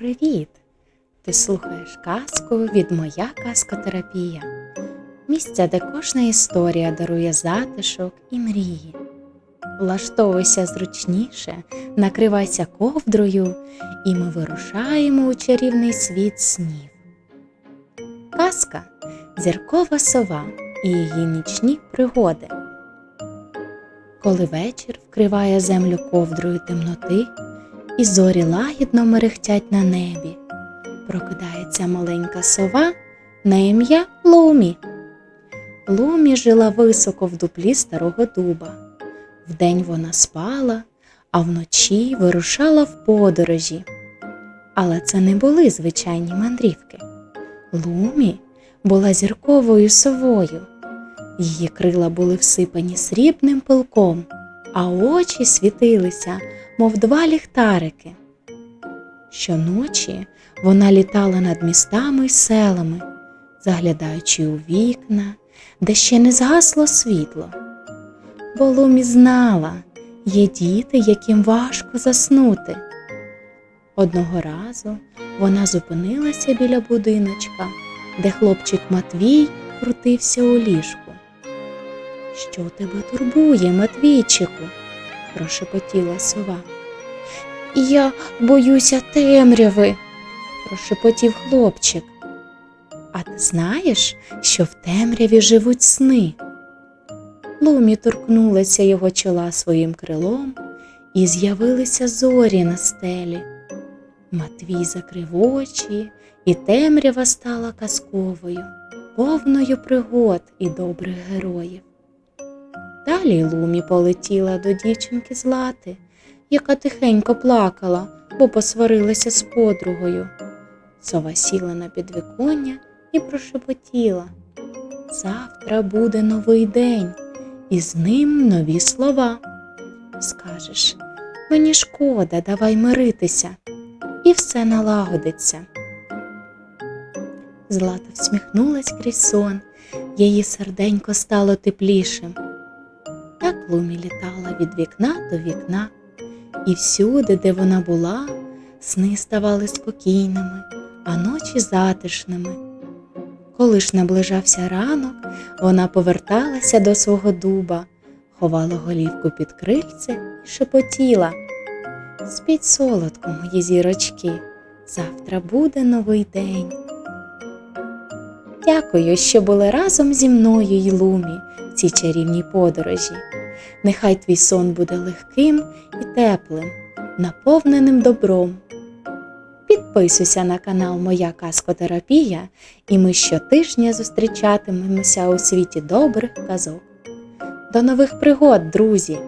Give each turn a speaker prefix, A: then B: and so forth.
A: Привіт! Ти слухаєш казку від Моя казкотерапія. Місця, де кожна історія дарує затишок і мрії. Влаштовуйся зручніше, накривайся ковдрою, і ми вирушаємо у чарівний світ снів. Казка Зіркова сова і її нічні пригоди. Коли вечір вкриває землю ковдрою темноти, і зорі лагідно мерехтять на небі, прокидається маленька сова на ім'я Лумі. Лумі жила високо в дуплі старого дуба. Вдень вона спала, а вночі вирушала в подорожі. Але це не були звичайні мандрівки. Лумі була зірковою совою. Її крила були всипані срібним пилком, а очі світилися, мов два ліхтарики. Щоночі вона літала над містами й селами, заглядаючи у вікна, де ще не згасло світло. Бо Лумі знала, є діти, яким важко заснути. Одного разу вона зупинилася біля будиночка, де хлопчик Матвій крутився у ліжку. Що тебе турбує, Матвійчику? Прошепотіла сова. Я боюся темряви, прошепотів хлопчик. А ти знаєш, що в темряві живуть сни? Лумі торкнулася його чола своїм крилом, і з'явилися зорі на стелі. Матвій закрив очі, і темрява стала казковою, повною пригод і добрих героїв. Далі Лумі полетіла до дівчинки Злати, яка тихенько плакала, бо посварилася з подругою. Сова сіла на підвіконня і прошепотіла. Завтра буде новий день, і з ним нові слова. Скажеш, мені шкода, давай миритися, і все налагодиться. Злата всміхнулась крізь сон, її серденько стало теплішим. Так Лумі літала від вікна до вікна, і всюди, де вона була, сни ставали спокійними, а ночі затишними. Коли ж наближався ранок, вона поверталася до свого дуба, ховала голівку під крильце і шепотіла. Спіть солодко, мої зірочки, завтра буде новий день. Дякую, що були разом зі мною й Лумі в цій чарівній подорожі. Нехай твій сон буде легким і теплим, наповненим добром. Підписуйся на канал Моя Казкотерапія, і ми щотижня зустрічатимемося у світі добрих казок. До нових пригод, друзі!